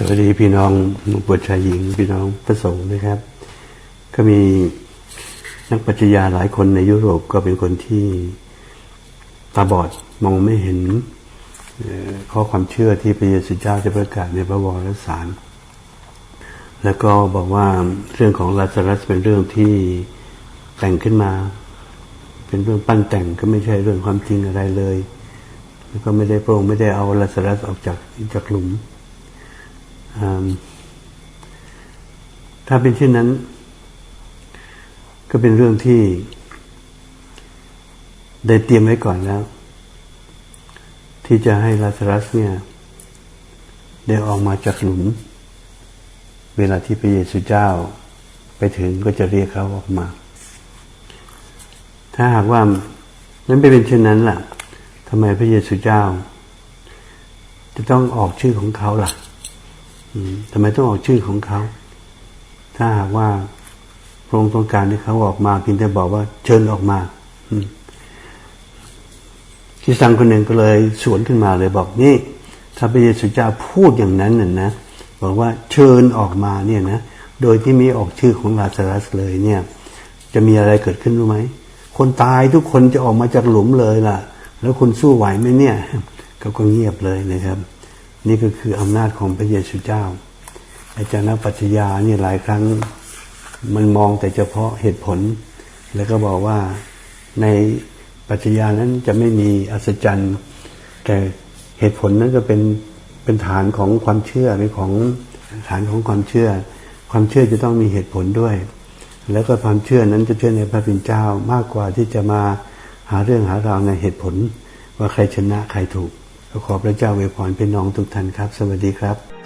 สวัสดีพี่น้องบุตรชายหญิง พี่น้องพระสงฆ์นะครับ ก็มีนักปัจจัยาหลายคนในยุโรปก็เป็นคนที่ตาบอดมองไม่เห็นข้อความเชื่อที่พระเยซูเจ้าจะประกาศในพระวรสาร แล้วก็บอกว่าเรื่องของลาซารัสเป็นเรื่องที่แต่งขึ้นมา เป็นเรื่องปั้นแต่งก็ไม่ใช่เรื่องความจริงอะไรเลย แล้วก็ไม่ได้พระองค์ไม่ได้เอาลาซารัสออกจากจากหลุม ถ้าเป็นเช่นนั้น ก็เป็นเรื่องที่ได้เตรียมไว้ก่อนแล้ว ที่จะให้ลาซารัสเนี่ย ได้ออกมาจากหลุม เวลาที่พระเยซูเจ้า ไปถึงก็จะเรียกเขาออกมา ถ้าหากว่านั้นไม่เป็นเช่นนั้นล่ะทำไมพระเยซูเจ้า จะต้องออกชื่อของเขาล่ะ ทำไมต้องออกชื่อของเขา ถ้าหากว่าพระองค์ต้องการให้เขาออกมาเพียงแต่บอกว่าเชิญออกมาที่สังคนหนึ่งก็เลยสวนขึ้นมาเลยบอกนี่ถ้าพระเยซูเจ้าพูดอย่างนั้นน่ะนะบอกว่าเชิญออกมาเนี่ยนะโดยที่ไม่ออกชื่อของลาซารัสเลยเนี่ย จะมีอะไรเกิดขึ้นรู้ไหมคนตายทุกคนจะออกมาจากหลุมเลยล่ะ แล้วคุณสู้ไหวไหมเนี่ยเขาก็เงียบเลยนะครับ นี่ก็คืออำนาจของพระเยซูเจ้าอาจารย์ปัจจยาเนี่ยหลายครั้งมันมองแต่เฉพาะเหตุผล แล้วก็บอกว่าในปัจจยานั้นจะไม่มีอัศจรรย์แต่เหตุผลนั้นก็เป็นเป็นฐานของความเชื่อเป็นของฐานของความเชื่อ ความเชื่อจะต้องมีเหตุผลด้วย แล้วก็ความเชื่อนั้นจะเชื่อในพระพิณเจ้ามากกว่าที่จะมาหาเรื่องหาราวในเหตุผล ว่าใครชนะใครถูก ขอพระเจ้าเวพรพี่น้องทุกท่านครับ สวัสดีครับ